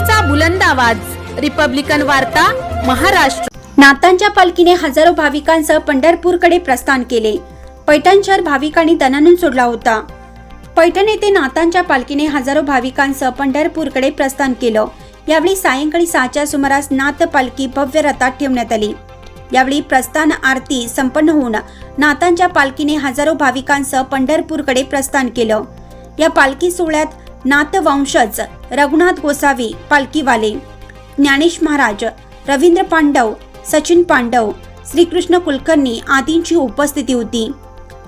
पालखीचा बुलंद आवाज. रिपब्लिकन वार्ता महाराष्ट्र. नातांच्या पालखीने हजारो भाविकांसह पंढरपूरकडे प्रस्थान केले. पैठण शहर भाविकांनी दणानून सोडला होता. पैठण येथे नातांच्या पालखीने हजारो भाविकांसह पंढरपूरकडे प्रस्थान केलं. यावेळी सायंकाळी सहाच्या सुमारास नाथ पालखी भव्य रथात ठेवण्यात आली. यावेळी प्रस्थान आरती संपन्न होऊन नातांच्या पालखीने हजारो भाविकांसह पंढरपूरकडे प्रस्थान केलं. या पालखी सोहळ्यात नाथवंशज रघुनाथ गोसावी पालखीवाले ज्ञानेश महाराज रवींद्र पांडव सचिन पांडव श्रीकृष्ण कुलकर्णी आदींची उपस्थिती होती.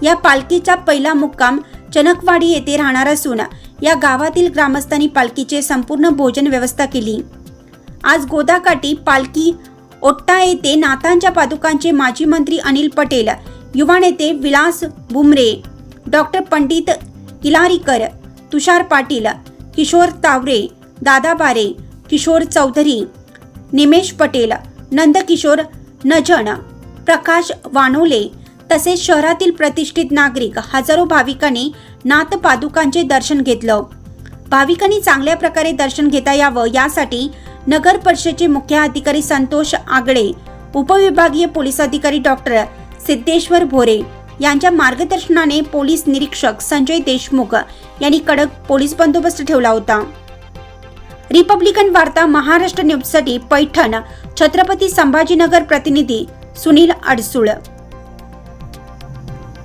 या पालखीचा पहिला मुक्काम चनकवाडी येथे राहणार असून या गावातील ग्रामस्थांनी पालखीचे संपूर्ण भोजन व्यवस्था केली. आज गोदाकाठी पालखी ओट्टा येथे नाथांच्या पादुकांचे माजी मंत्री अनिल पटेल युवा नेते विलास बुमरे डॉक्टर पंडित किलारीकर तुषार पाटील किशोर तावरे दादा बारे किशोर चौधरी निमेश पटेल नंदकिशोर नजन प्रकाश वानोले तसेच शहरातील प्रतिष्ठित नागरिक हजारो भाविकांनी नाथ पादुकांचे दर्शन घेतलं. भाविकांनी चांगल्या प्रकारे दर्शन घेता यावं यासाठी नगर परिषदेचे मुख्य अधिकारी संतोष आगळे उपविभागीय पोलीस अधिकारी डॉक्टर सिद्धेश्वर भोरे यांच्या मार्गदर्शनाने पोलीस निरीक्षक संजय देशमुख यांनी कडक पोलीस बंदोबस्त ठेवला होता. रिपब्लिकन वार्ता महाराष्ट्र न्यूजसाठी पैठण छत्रपती संभाजीनगर प्रतिनिधी सुनील अडसूळ.